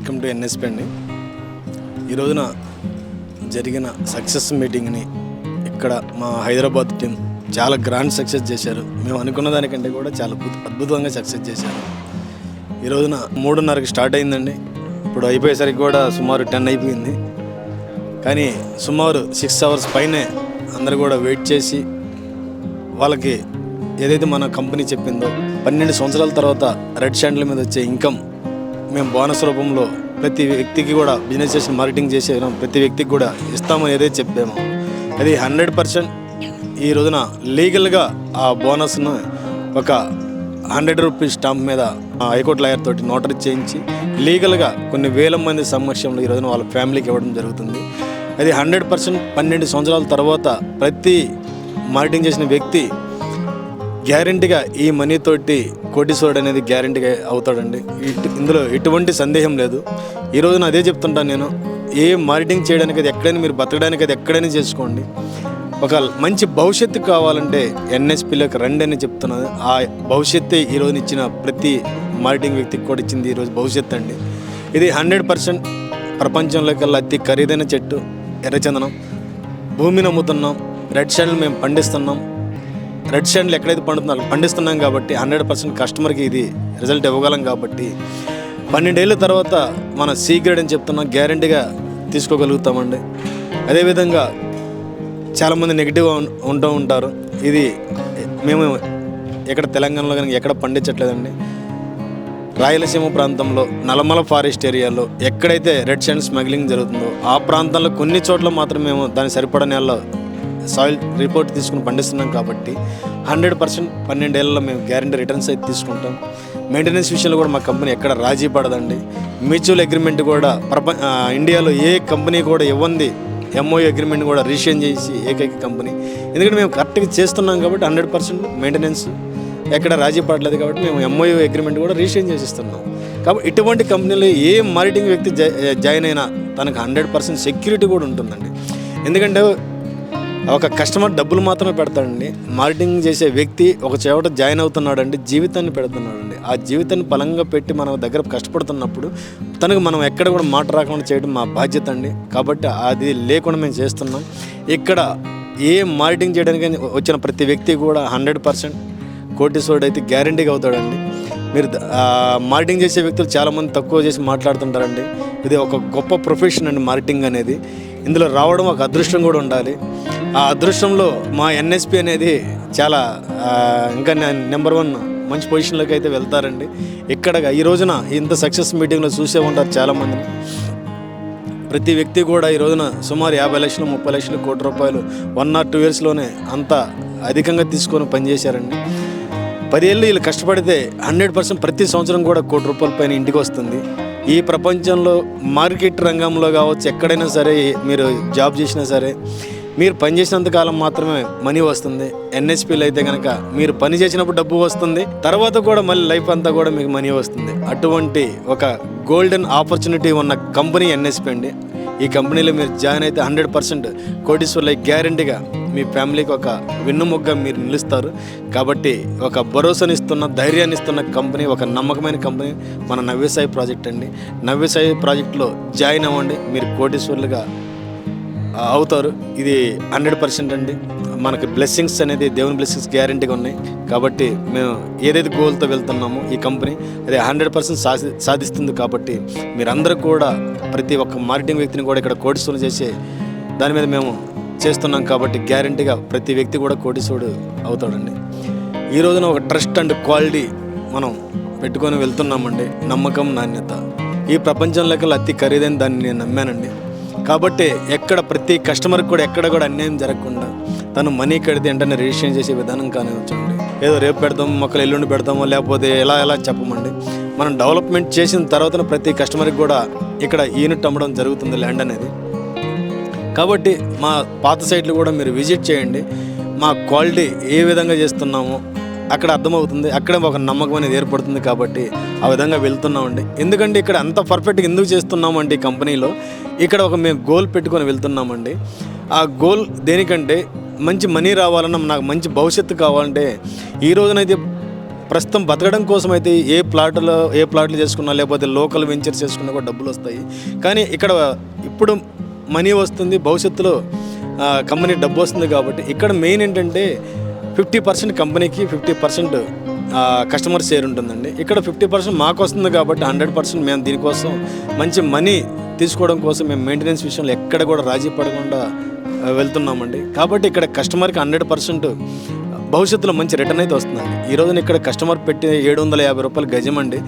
Welcome to NSP అండి ఈ రోజున జరిగిన సక్సెస్ మీటింగ్ని ఇక్కడ మా హైదరాబాద్ టీం చాలా గ్రాండ్ సక్సెస్ చేశారు. మేము అనుకున్న దానికంటే కూడా చాలా అద్భుతంగా సక్సెస్ చేశారు. ఈ రోజున మూడున్నరకి స్టార్ట్ అయిందండి. ఇప్పుడు అయిపోయేసరికి కూడా సుమారు టెన్ అయిపోయింది. కానీ సుమారు సిక్స్ అవర్స్ పైనే అందరు కూడా వెయిట్ చేసి వాళ్ళకి ఏదైతే మన కంపెనీ చెప్పిందో పన్నెండు సంవత్సరాల తర్వాత రెడ్ షాండ్ల మీద వచ్చే ఇన్కమ్ మేము బోనస్ రూపంలో ప్రతి వ్యక్తికి కూడా బిజినెస్ చేసి మార్కెటింగ్ చేసే ప్రతి వ్యక్తికి కూడా ఇస్తామని ఏదైతే చెప్పాము. అది హండ్రెడ్ పర్సెంట్ ఈ రోజున లీగల్గా ఆ బోనస్ను ఒక హండ్రెడ్ రూపీస్ స్టాంప్ మీద ఆ హైకోర్టు లాయర్ తోటి నోటరీ చేయించి లీగల్గా కొన్ని వేల మంది సమక్షంలో ఈ రోజున వాళ్ళ ఫ్యామిలీకి ఇవ్వడం జరుగుతుంది. అది హండ్రెడ్ పర్సెంట్ పన్నెండు సంవత్సరాల తర్వాత ప్రతి మార్కెటింగ్ చేసిన వ్యక్తి గ్యారంటీగా ఈ మనీ తోటి కోటీశ్వరుడు అనేది గ్యారంటీగా అవుతాడండి. ఇటు ఇందులో ఎటువంటి సందేహం లేదు. ఈ రోజున అదే చెప్తుంటాను నేను. ఏ మార్కెటింగ్ చేయడానికి అది ఎక్కడైనా మీరు బతకడానికి అది ఎక్కడైనా చేసుకోండి. ఒక మంచి భవిష్యత్తు కావాలంటే ఎన్ఎస్పీలోకి రండి అని చెప్తున్నాను. ఆ భవిష్యత్తే ఈ ఇచ్చిన ప్రతి మార్కెటింగ్ వ్యక్తికి కూడా ఇచ్చింది ఈరోజు భవిష్యత్తు అండి. ఇది హండ్రెడ్ పర్సెంట్ ప్రపంచంలోకెల్లా అతి ఖరీదైన చెట్టు. ఎర్రచందనం. భూమిని అమ్ముతున్నాం రెడ్ షెడ్లు మేము పండిస్తున్నాం. రెడ్ షాండ్లు ఎక్కడైతే పండుతున్నారో పండిస్తున్నాం కాబట్టి హండ్రెడ్ పర్సెంట్ కస్టమర్కి ఇది రిజల్ట్ ఇవ్వగలం కాబట్టి పన్నెండేళ్ళ తర్వాత మన సీ గ్రేడ్ అని చెప్తున్నాం గ్యారంటీగా తీసుకోగలుగుతామండి. అదేవిధంగా చాలామంది నెగిటివ్ ఉంటూ ఉంటారు. ఇది మేము ఎక్కడ తెలంగాణలో కానీ ఎక్కడ పండించట్లేదండి. రాయలసీమ ప్రాంతంలో నల్లమల ఫారెస్ట్ ఏరియాలో ఎక్కడైతే రెడ్ షాండ్ స్మగ్లింగ్ జరుగుతుందో ఆ ప్రాంతంలో కొన్ని చోట్ల మాత్రం మేము దాని సరిపడ నెలలో సాయిల్ రిపోర్ట్ తీసుకుని పండిస్తున్నాం కాబట్టి హండ్రెడ్ పర్సెంట్ పన్నెండేళ్ళలో మేము గ్యారంటీ రిటర్న్స్ అయితే తీసుకుంటాం. మెయింటెనెన్స్ విషయంలో కూడా మా కంపెనీ ఎక్కడ రాజీ పడదండి. మ్యూచువల్ అగ్రిమెంట్ కూడా ప్రపంచ ఇండియాలో ఏ కంపెనీ కూడా ఇవ్వంది ఎంఓయూ అగ్రిమెంట్ కూడా రీషేన్ చేసి ఏకైక కంపెనీ. ఎందుకంటే మేము కరెక్ట్గా చేస్తున్నాం కాబట్టి హండ్రెడ్ పర్సెంట్ మెయింటెనెన్స్ ఎక్కడ రాజీ పడలేదు కాబట్టి మేము ఎంఓయూ అగ్రిమెంట్ కూడా రీషేన్ చేసిస్తున్నాం. కాబట్టి ఇటువంటి కంపెనీలో ఏ మార్కెటింగ్ వ్యక్తి జాయిన్ అయినా తనకు హండ్రెడ్ పర్సెంట్ సెక్యూరిటీ కూడా ఉంటుందండి. ఎందుకంటే ఒక కస్టమర్ డబ్బులు మాత్రమే పెడతాడండి. మార్కెటింగ్ చేసే వ్యక్తి ఒక చోట జాయిన్ అవుతున్నాడండి. జీవితాన్ని పెడుతున్నాడండి. ఆ జీవితాన్ని బలంగా పెట్టి మన దగ్గర కష్టపడుతున్నప్పుడు తనకు మనం ఎక్కడ కూడా మాట రాకుండా చేయడం మా బాధ్యత అండి. కాబట్టి అది లేకుండా మేము చేస్తున్నాం. ఇక్కడ ఏ మార్కెటింగ్ చేయడానికి వచ్చిన ప్రతి వ్యక్తి కూడా హండ్రెడ్ పర్సెంట్ కోటీశ్వరుడు అయితే గ్యారంటీగా అవుతాడండి. మీరు మార్కెటింగ్ చేసే వ్యక్తులు చాలామంది తక్కువ చేసి మాట్లాడుతుంటారండి. ఇది ఒక గొప్ప ప్రొఫెషన్ అండి మార్కెటింగ్ అనేది. ఇందులో రావడం ఒక అదృష్టం కూడా ఉండాలి. ఆ అదృష్టంలో మా ఎన్ఎస్పి అనేది చాలా ఇంకా ఇంకా నెంబర్ వన్ మంచి పొజిషన్లోకి అయితే వెళ్తారండి. ఇక్కడ ఈ రోజున ఇంత సక్సెస్ మీటింగ్లో చూసే ఉంటారు చాలామంది. ప్రతి వ్యక్తి కూడా ఈ రోజున సుమారు యాభై లక్షలు ముప్పై లక్షలు కోటి రూపాయలు వన్ ఆర్ టూ ఇయర్స్లోనే అంత అధికంగా తీసుకొని పనిచేశారండి. పదేళ్ళు వీళ్ళు కష్టపడితే హండ్రెడ్ పర్సెంట్ ప్రతి సంవత్సరం కూడా కోటి రూపాయల పైన ఇంటికి వస్తుంది. ఈ ప్రపంచంలో మార్కెట్ రంగంలో కావచ్చు ఎక్కడైనా సరే మీరు జాబ్ చేసినా సరే మీరు పని చేసినంత కాలం మాత్రమే మనీ వస్తుంది. ఎన్ఎస్పీలు అయితే కనుక మీరు పని చేసినప్పుడు డబ్బు వస్తుంది. తర్వాత కూడా మళ్ళీ లైఫ్ అంతా కూడా మీకు మనీ వస్తుంది. అటువంటి ఒక గోల్డెన్ ఆపర్చునిటీ ఉన్న కంపెనీ ఎన్ఎస్పీ అండి. ఈ కంపెనీలో మీరు జాయిన్ అయితే హండ్రెడ్ పర్సెంట్ కోటీశ్వర్లై గ్యారంటీగా మీ ఫ్యామిలీకి ఒక వెన్నుముగ్గా మీరు నిలుస్తారు. కాబట్టి ఒక భరోసానిస్తున్న ధైర్యాన్ని ఇస్తున్న కంపెనీ ఒక నమ్మకమైన కంపెనీ మన నవ్యసాయి ప్రాజెక్ట్ అండి. నవ్యసాయి ప్రాజెక్ట్లో జాయిన్ అవ్వండి. మీరు కోటీశ్వర్లుగా అవుతారు. ఇది హండ్రెడ్ పర్సెంట్ అండి. మనకి బ్లెస్సింగ్స్ అనేది దేవుని బ్లెస్సింగ్స్ గ్యారంటీగా ఉన్నాయి. కాబట్టి మేము ఏదైతే గోల్తో వెళ్తున్నామో ఈ కంపెనీ అది హండ్రెడ్ పర్సెంట్ సాధి సాధిస్తుంది కాబట్టి మీరందరూ కూడా ప్రతి ఒక్క మార్కెటింగ్ వ్యక్తిని కూడా ఇక్కడ కోటిసూలు చేసే దాని మీద మేము చేస్తున్నాం కాబట్టి గ్యారంటీగా ప్రతి వ్యక్తి కూడా కోటిసూడు అవుతాడండి. ఈ రోజున ఒక ట్రస్ట్ అండ్ క్వాలిటీ మనం పెట్టుకొని వెళ్తున్నామండి. నమ్మకం నాణ్యత. ఈ ప్రపంచంలోకి అతి ఖరీదైన దాన్ని నేను నమ్మానండి. కాబట్టి ఎక్కడ ప్రతి కస్టమర్కి కూడా ఎక్కడ కూడా అన్యాయం జరగకుండా తను మనీ కడితే వెంటనే రిజిస్ట్రేషన్ చేసే విధానం కానివ్వచ్చండి. ఏదో రేపు పెడతాము మొక్కలు ఎల్లుండి పెడతామో లేకపోతే ఎలా ఎలా చెప్పమండి. మనం డెవలప్మెంట్ చేసిన తర్వాత ప్రతి కస్టమర్కి కూడా ఇక్కడ యూనిట్ అమ్మడం జరుగుతుంది ల్యాండ్ అనేది. కాబట్టి మా పాత సైట్లు కూడా మీరు విజిట్ చేయండి. మా క్వాలిటీ ఏ విధంగా చేస్తున్నామో అక్కడ అర్థమవుతుంది. అక్కడే ఒక నమ్మకం అనేది ఏర్పడుతుంది కాబట్టి ఆ విధంగా వెళ్తున్నామండి. ఎందుకంటే ఇక్కడ అంత పర్ఫెక్ట్గా ఎందుకు చేస్తున్నామండి ఈ కంపెనీలో? ఇక్కడ ఒక మేము గోల్ పెట్టుకొని వెళ్తున్నామండి. ఆ గోల్ దేనికంటే మంచి మనీ రావాలన్నా నాకు మంచి భవిష్యత్తు కావాలంటే ఈ రోజునైతే ప్రస్తుతం బతకడం కోసం అయితే ఏ ప్లాట్లో ఏ ప్లాట్లు చేసుకున్నా లేకపోతే లోకల్ వెంచర్స్ చేసుకున్నా కూడా డబ్బులు వస్తాయి. కానీ ఇక్కడ ఇప్పుడు మనీ వస్తుంది భవిష్యత్తులో కంపెనీ డబ్బు వస్తుంది కాబట్టి ఇక్కడ మెయిన్ ఏంటంటే ఫిఫ్టీ పర్సెంట్ కంపెనీకి ఫిఫ్టీ పర్సెంట్ కస్టమర్ షేర్ ఉంటుందండి. ఇక్కడ ఫిఫ్టీ పర్సెంట్ మాకు వస్తుంది కాబట్టి హండ్రెడ్ పర్సెంట్ మేము దీనికోసం మంచి మనీ తీసుకోవడం కోసం మేము మెయింటెనెన్స్ విషయంలో ఎక్కడ కూడా రాజీ పడకుండా వెళ్తున్నామండి. కాబట్టి ఇక్కడ కస్టమర్కి హండ్రెడ్ పర్సెంట్ భవిష్యత్తులో మంచి రిటర్న్ అయితే వస్తుందండి. ఈ రోజున ఇక్కడ కస్టమర్ పెట్టి ఏడు వందల యాభై రూపాయలు గజం అండి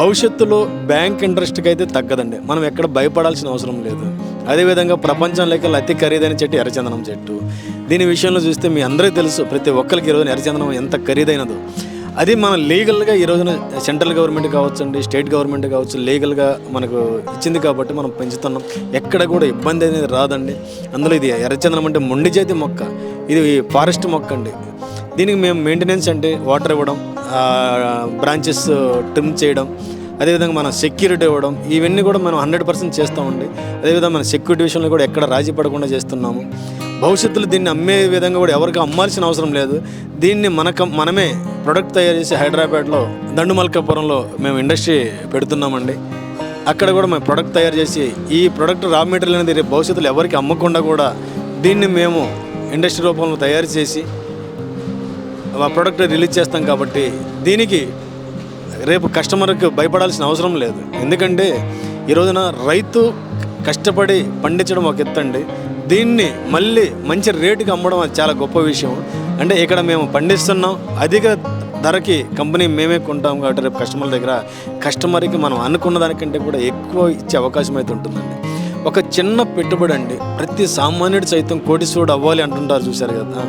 భవిష్యత్తులో బ్యాంక్ ఇంట్రెస్ట్కి అయితే తగ్గదండి. మనం ఎక్కడ భయపడాల్సిన అవసరం లేదు. అదేవిధంగా ప్రపంచంలోకి అతి ఖరీదైన చెట్టు ఎర్రచందనం చెట్టు. దీని విషయంలో చూస్తే మీ అందరికీ తెలుసు ప్రతి ఒక్కరికి ఈ ఎర్రచందనం ఎంత ఖరీదైనదో. అది మనం లీగల్గా ఈ రోజున సెంట్రల్ గవర్నమెంట్ కావచ్చు అండి స్టేట్ గవర్నమెంట్ కావచ్చు లీగల్గా మనకు ఇచ్చింది కాబట్టి మనం పెంచుతున్నాం. ఎక్కడ కూడా ఇబ్బంది అనేది రాదండి. అందులో ఇది ఎర్రచందనం అంటే మొండి చేతి మొక్క ఇది ఫారెస్ట్ మొక్క అండి. దీనికి మేము మెయింటెనెన్స్ అంటే వాటర్ ఇవ్వడం బ్రాంచెస్ ట్రిమ్ చేయడం అదేవిధంగా మన సెక్యూరిటీ ఇవ్వడం ఇవన్నీ కూడా మనం హండ్రెడ్ పర్సెంట్ చేస్తామండి. అదేవిధంగా మన సెక్యూరిటీ విషయంలో కూడా ఎక్కడ రాజీ పడకుండా చేస్తున్నాము. భవిష్యత్తులో దీన్ని అమ్మే విధంగా కూడా ఎవరికి అమ్మాల్సిన అవసరం లేదు. దీన్ని మనక మనమే ప్రొడక్ట్ తయారు చేసి హైదరాబాద్లో దండుమల్కాపురంలో మేము ఇండస్ట్రీ పెడుతున్నామండి. అక్కడ కూడా మేము ప్రొడక్ట్ తయారు చేసి ఈ ప్రొడక్ట్ రా మెటీరియల్ అనేది భవిష్యత్తులో ఎవరికి అమ్మకుండా కూడా దీన్ని మేము ఇండస్ట్రీ రూపంలో తయారు చేసి ఆ ప్రోడక్ట్ రిలీజ్ చేస్తాం కాబట్టి దీనికి రేపు కస్టమర్కి భయపడాల్సిన అవసరం లేదు. ఎందుకంటే ఈ రోజున రైతు కష్టపడి పండించడం ఒక ఎత్తు అండి. దీన్ని మళ్ళీ మంచి రేటుకి అమ్మడం అది చాలా గొప్ప విషయం. అంటే ఇక్కడ మేము పండిస్తున్నాం అధిక ధరకి కంపెనీ మేమే కొంటాం కాబట్టి రేపు కస్టమర్ దగ్గర కస్టమర్కి మనం అనుకున్న దానికంటే కూడా ఎక్కువ ఇచ్చే అవకాశం అయితే ఉంటుందండి. ఒక చిన్న పెట్టుబడి అండి ప్రతి సామాన్యుడు సైతం కోటీశ్వరుడు అవ్వాలి అంటుంటారు చూశారు కదా.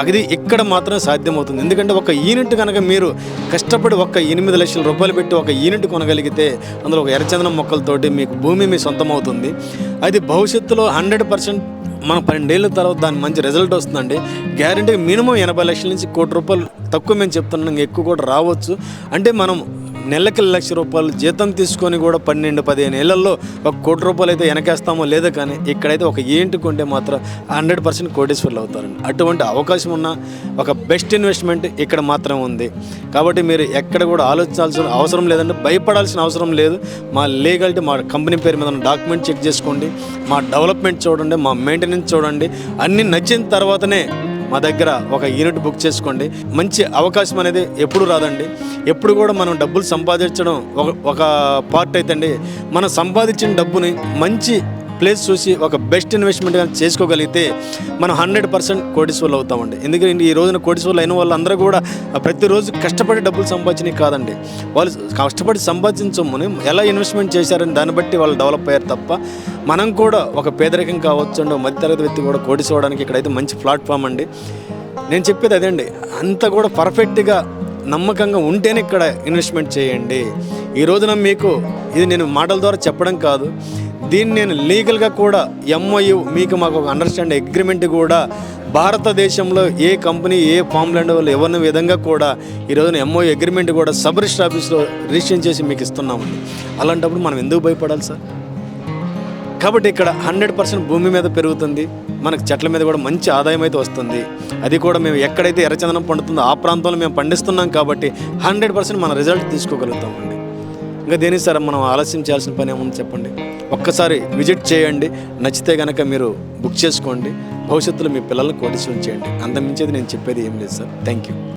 అది ఇక్కడ మాత్రం సాధ్యమవుతుంది. ఎందుకంటే ఒక యూనిట్ కనుక మీరు కష్టపడి ఒక ఎనిమిది లక్షల రూపాయలు పెట్టి ఒక యూనిట్ కొనగలిగితే అందులో ఒక ఎర్రచందనం మొక్కలతోటి మీకు భూమి మీ సొంతం అవుతుంది అది భవిష్యత్తులో హండ్రెడ్ పర్సెంట్ మనం పన్నెండేళ్ళ తర్వాత దాని మంచి రిజల్ట్ వస్తుందండి. గ్యారంటీ మినిమం ఎనభై లక్షల నుంచి కోటి రూపాయలు తక్కువ మేము చెప్తున్నాం ఎక్కువ కూడా రావచ్చు. అంటే మనం నెలకి లక్ష రూపాయలు జీతం తీసుకొని కూడా పన్నెండు పదిహేను ఏళ్ళలో ఒక కోటి రూపాయలు అయితే వెనకేస్తామో లేదో కానీ ఇక్కడైతే ఒక ఏంటి కొంటే మాత్రం హండ్రెడ్ పర్సెంట్ కోటేశ్వర్లు అవుతారండి అటువంటి అవకాశం ఉన్న ఒక బెస్ట్ ఇన్వెస్ట్మెంట్ ఇక్కడ మాత్రం ఉంది. కాబట్టి మీరు ఎక్కడ కూడా ఆలోచించాల్సిన అవసరం లేదంటే భయపడాల్సిన అవసరం లేదు. మా లీగాలిటీ మా కంపెనీ పేరు మీద డాక్యుమెంట్ చెక్ చేసుకోండి. మా డెవలప్మెంట్ చూడండి మా మెయింటెనెన్స్ చూడండి. అన్నీ నచ్చిన తర్వాతనే మా దగ్గర ఒక యూనిట్ బుక్ చేసుకోండి. మంచి అవకాశం అనేది ఎప్పుడు రాదండి. ఎప్పుడు కూడా మనం డబ్బులు సంపాదించడం ఒక ఒక పార్ట్ అయితే అండి మనం సంపాదించిన డబ్బుని మంచి ప్లేస్ చూసి ఒక బెస్ట్ ఇన్వెస్ట్మెంట్ కానీ చేసుకోగలిగితే మనం హండ్రెడ్ పర్సెంట్ కోటీశ్వర్లు అవుతామండి. ఎందుకంటే ఈ రోజున కోటీశ్వర్లు అయిన వాళ్ళందరూ కూడా ప్రతిరోజు కష్టపడి డబ్బులు సంపాదించినవి కాదండి. వాళ్ళు కష్టపడి సంపాదించిన ఎలా ఇన్వెస్ట్మెంట్ చేశారని దాన్ని బట్టి వాళ్ళు డెవలప్ అయ్యారు తప్ప మనం కూడా ఒక పేదరికం కావచ్చు అండి మధ్యతరగతి వ్యక్తి కూడా కోటీశ్వడానికి ఇక్కడైతే మంచి ప్లాట్ఫామ్ అండి. నేను చెప్పేది అదే అండి అంత కూడా పర్ఫెక్ట్గా నమ్మకంగా ఉంటేనే ఇక్కడ ఇన్వెస్ట్మెంట్ చేయండి. ఈ రోజున మీకు ఇది నేను మాటల ద్వారా చెప్పడం కాదు దీన్ని నేను లీగల్గా కూడా ఎంఓయు మీకు మాకు ఒక అండర్స్టాండ్ అగ్రిమెంట్ కూడా భారతదేశంలో ఏ కంపెనీ ఏ ఫామ్ ల్యాండ్ వాళ్ళు ఎవరిని విధంగా కూడా ఈ రోజున ఎంఓయు అగ్రిమెంట్ కూడా సబ్ రిజిస్టర్ ఆఫీస్లో రిజిస్ట్రేషన్ చేసి మీకు ఇస్తున్నామండి. అలాంటప్పుడు మనం ఎందుకు భయపడాలి సార్? కాబట్టి ఇక్కడ హండ్రెడ్ పర్సెంట్ భూమి మీద పెరుగుతుంది. మనకు చెట్ల మీద కూడా మంచి ఆదాయం అయితే వస్తుంది. అది కూడా మేము ఎక్కడైతే ఎర్రచందనం పండుతుందో ఆ ప్రాంతంలో మేము పండిస్తున్నాం కాబట్టి హండ్రెడ్ పర్సెంట్ మన రిజల్ట్ తీసుకోగలుగుతామండి. ఇంకా దేని సార్ మనం ఆలస్యం చేయాల్సిన పని ఏముంది చెప్పండి? ఒక్కసారి విజిట్ చేయండి నచ్చితే కనుక మీరు బుక్ చేసుకోండి భవిష్యత్తులో మీ పిల్లల్ని కోటీశ్వరం చేయండి. అంతమించేది నేను చెప్పేది ఏం లేదు సార్. Thank you.